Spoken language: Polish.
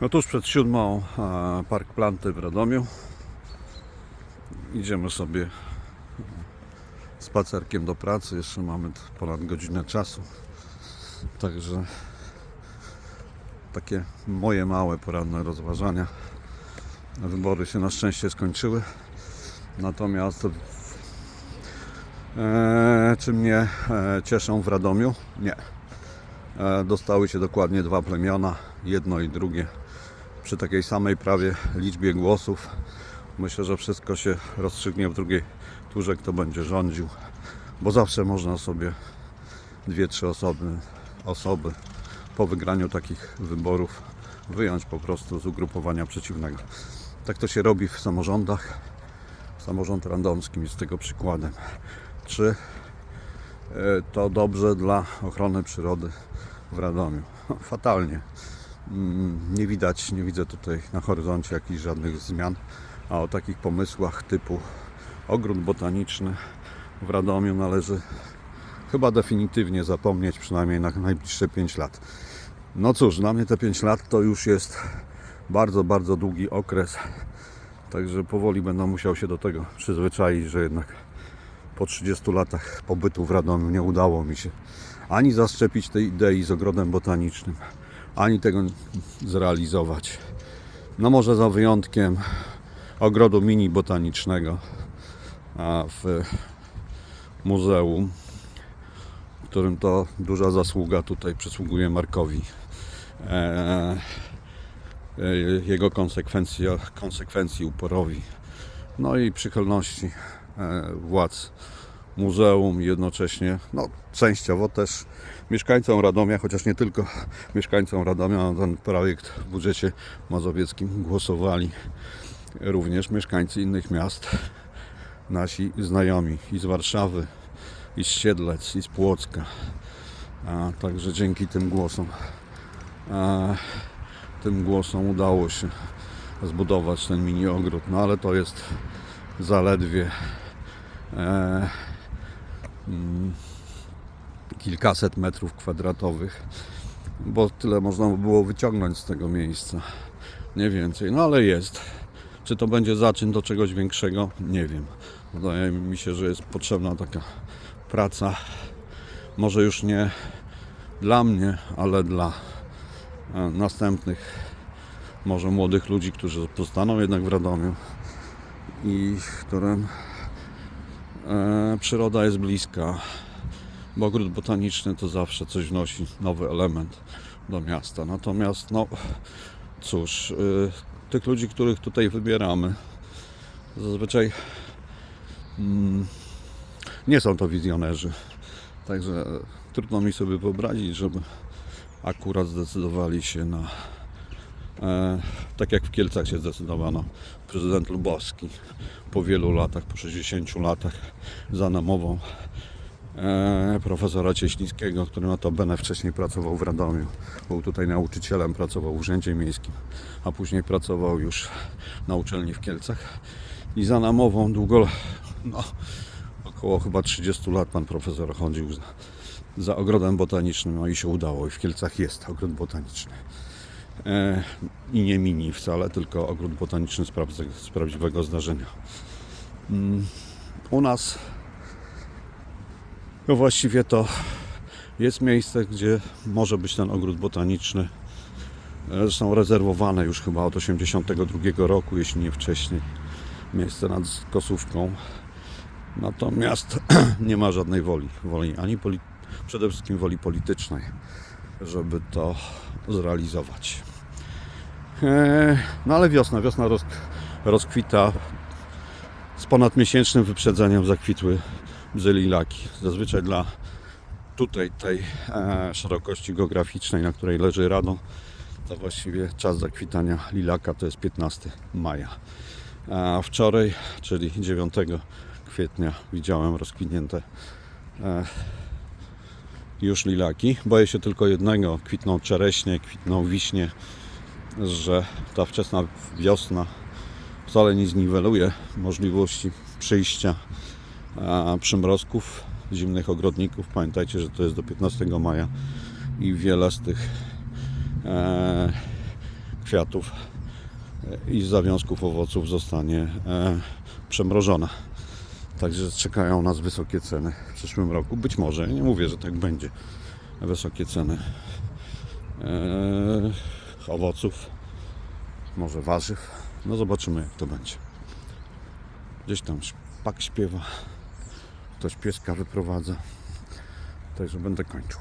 No tuż przed siódmą Park Planty w Radomiu. Idziemy sobie spacerkiem do pracy. Jeszcze mamy ponad godzinę czasu. Także takie moje małe poranne rozważania. Wybory się na szczęście skończyły. Natomiast e, czy mnie e, cieszą w Radomiu? Nie. E, dostały się dokładnie dwa plemiona, jedno i drugie, przy takiej samej prawie liczbie głosów. Myślę, że wszystko się rozstrzygnie w drugiej turze, kto będzie rządził, bo zawsze można sobie dwie, trzy osoby, osoby po wygraniu takich wyborów wyjąć po prostu z ugrupowania przeciwnego. Tak to się robi w samorządach. Samorząd randomski jest tego przykładem. Czy e, to dobrze dla ochrony przyrody w Radomiu? Fatalnie. Mm, Nie widać, nie widzę tutaj na horyzoncie jakichś żadnych zmian, a o takich pomysłach typu ogród botaniczny w Radomiu należy chyba definitywnie zapomnieć, przynajmniej na najbliższe 5 lat. No cóż, dla mnie te 5 lat to już jest bardzo, bardzo długi okres, także powoli będę musiał się do tego przyzwyczaić, że jednak po 30 latach pobytu w Radomiu nie udało mi się ani zaszczepić tej idei z ogrodem botanicznym, ani tego zrealizować. No może za wyjątkiem ogrodu mini botanicznego w muzeum, którym to duża zasługa tutaj przysługuje Markowi. E, e, jego konsekwencji, konsekwencji uporowi, no i przychylności e, władz muzeum jednocześnie, no częściowo też mieszkańcom Radomia, chociaż nie tylko mieszkańcom Radomia na ten projekt w budżecie mazowieckim głosowali również mieszkańcy innych miast, nasi znajomi i z Warszawy, i z Siedlec, i z Płocka. A, także dzięki tym głosom, a, tym głosom udało się zbudować ten mini ogród, no ale to jest zaledwie e, kilkaset metrów kwadratowych, bo tyle można by było wyciągnąć z tego miejsca. Nie więcej, no ale jest. Czy to będzie zaczyn do czegoś większego? Nie wiem. Wydaje mi się, że jest potrzebna taka praca. Może już nie dla mnie, ale dla e, następnych, może młodych ludzi, którzy pozostaną jednak w Radomiu i którym przyroda jest bliska, bo ogród botaniczny to zawsze coś wnosi, nowy element do miasta. Natomiast, no cóż, y, tych ludzi, których tutaj wybieramy, zazwyczaj mm, nie są to wizjonerzy. Także e, trudno mi sobie wyobrazić, żeby akurat zdecydowali się na e, tak jak w Kielcach się zdecydowano. Prezydent Lubowski po wielu latach, po 60 latach za namową e, profesora Cieślickiego, który notabene wcześniej pracował w Radomiu. Był tutaj nauczycielem, pracował w Urzędzie Miejskim, a później pracował już na uczelni w Kielcach. I za namową długo, no, około chyba 30 lat pan profesor chodził za, za ogrodem botanicznym, no i się udało. I w Kielcach jest ogród botaniczny. E, I nie mini wcale, tylko ogród botaniczny z, prawd- z prawdziwego zdarzenia. Mm, U nas no właściwie to jest miejsce, gdzie może być ten ogród botaniczny. E, Zresztą rezerwowane już chyba od 1982 roku, jeśli nie wcześniej. Miejsce nad Kosówką. Natomiast nie ma żadnej woli, woli ani przede wszystkim woli politycznej, żeby to zrealizować. E, No ale wiosna, wiosna roz, rozkwita. Z ponadmiesięcznym wyprzedzeniem zakwitły bzy lilaki. Zazwyczaj dla tutaj tej e, szerokości geograficznej, na której leży Radom, to właściwie czas zakwitania lilaka to jest 15 maja. A wczoraj, czyli 9 kwietnia, widziałem rozkwitnięte e, już lilaki. Boję się tylko jednego: kwitną czereśnie, kwitną wiśnie, że ta wczesna wiosna wcale nie zniweluje możliwości przyjścia przymrozków, zimnych ogrodników. Pamiętajcie, że to jest do 15 maja i wiele z tych, e, kwiatów e, i zawiązków owoców zostanie e, przemrożona. Także czekają nas wysokie ceny w przyszłym roku. Być może, nie mówię, że tak będzie. Wysokie ceny e, owoców, może warzyw. No zobaczymy jak to będzie. Gdzieś tam szpak śpiewa, ktoś pieska wyprowadza. Także będę kończył.